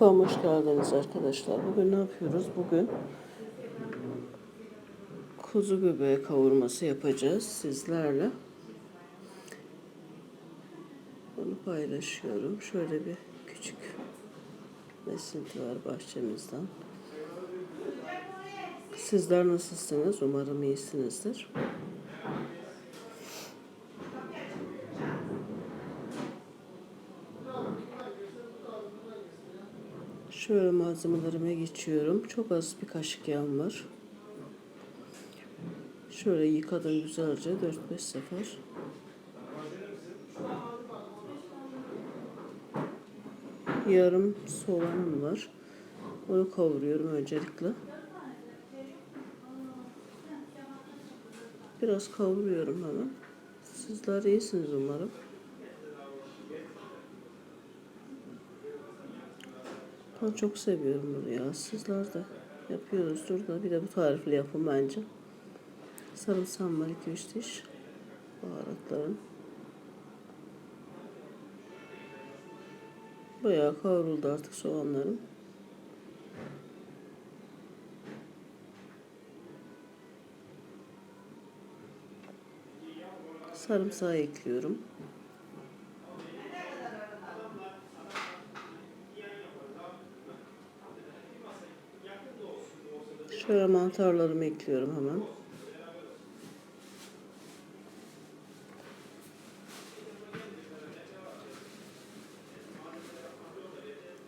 Mutfağıma hoş geldiniz arkadaşlar. Bugün ne yapıyoruz? Bugün kuzu göbeği kavurması yapacağız sizlerle. Bunu paylaşıyorum. Şöyle bir küçük esinti var bahçemizden. Sizler nasılsınız? Umarım iyisinizdir. Şöyle malzemelerime geçiyorum. Çok az bir kaşık yağım var. Şöyle yıkadım güzelce 4-5 sefer. Yarım soğanım var. Onu kavuruyorum öncelikle. Biraz kavuruyorum hemen. Sizler iyisiniz umarım. Ben çok seviyorum bunu ya. Sizler de yapıyoruzdur da. Bir de bu tarifle yapın bence. Sarımsağım var 2-3 diş. Baharatlarım. Bayağı kavruldu artık soğanlarım. Sarımsağı ekliyorum. Şöyle mantarlarımı ekliyorum hemen.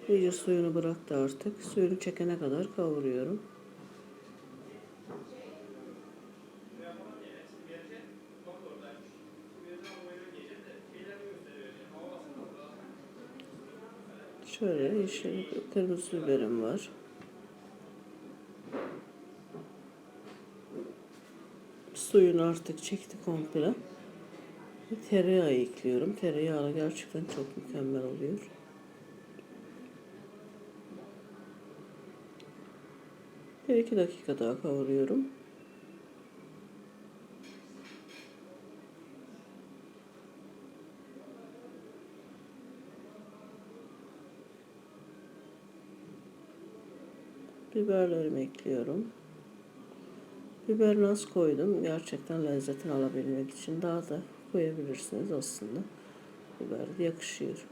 İyice suyunu bıraktı artık. Suyunu çekene kadar kavuruyorum. Şöyle yeşil kırmızı biberim var. Suyunu artık çekti komple. Bir tereyağı ekliyorum. Tereyağı gerçekten çok mükemmel oluyor. Bir iki dakika daha kavuruyorum. Biberlerimi ekliyorum. Biber az koydum. Gerçekten lezzetini alabilmek için daha da koyabilirsiniz aslında. Biber de yakışıyor.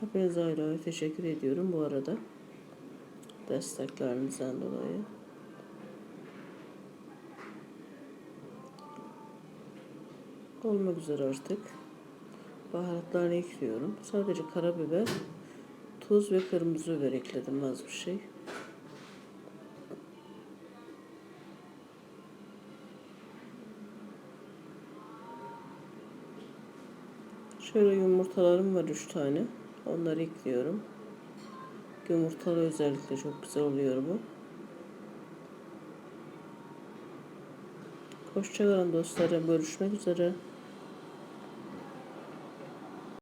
Hepinize ayrı ayrı teşekkür ediyorum bu arada. Desteklerinizden dolayı. Olmak üzere artık. Baharatlarını ekliyorum. Sadece karabiber, tuz ve kırmızı biber ekledim az bir şey. Şöyle yumurtalarım var 3 tane. Onları ekliyorum. Yumurtalı özellikle çok güzel oluyor bu. Hoşçakalın dostlarım. Görüşmek üzere.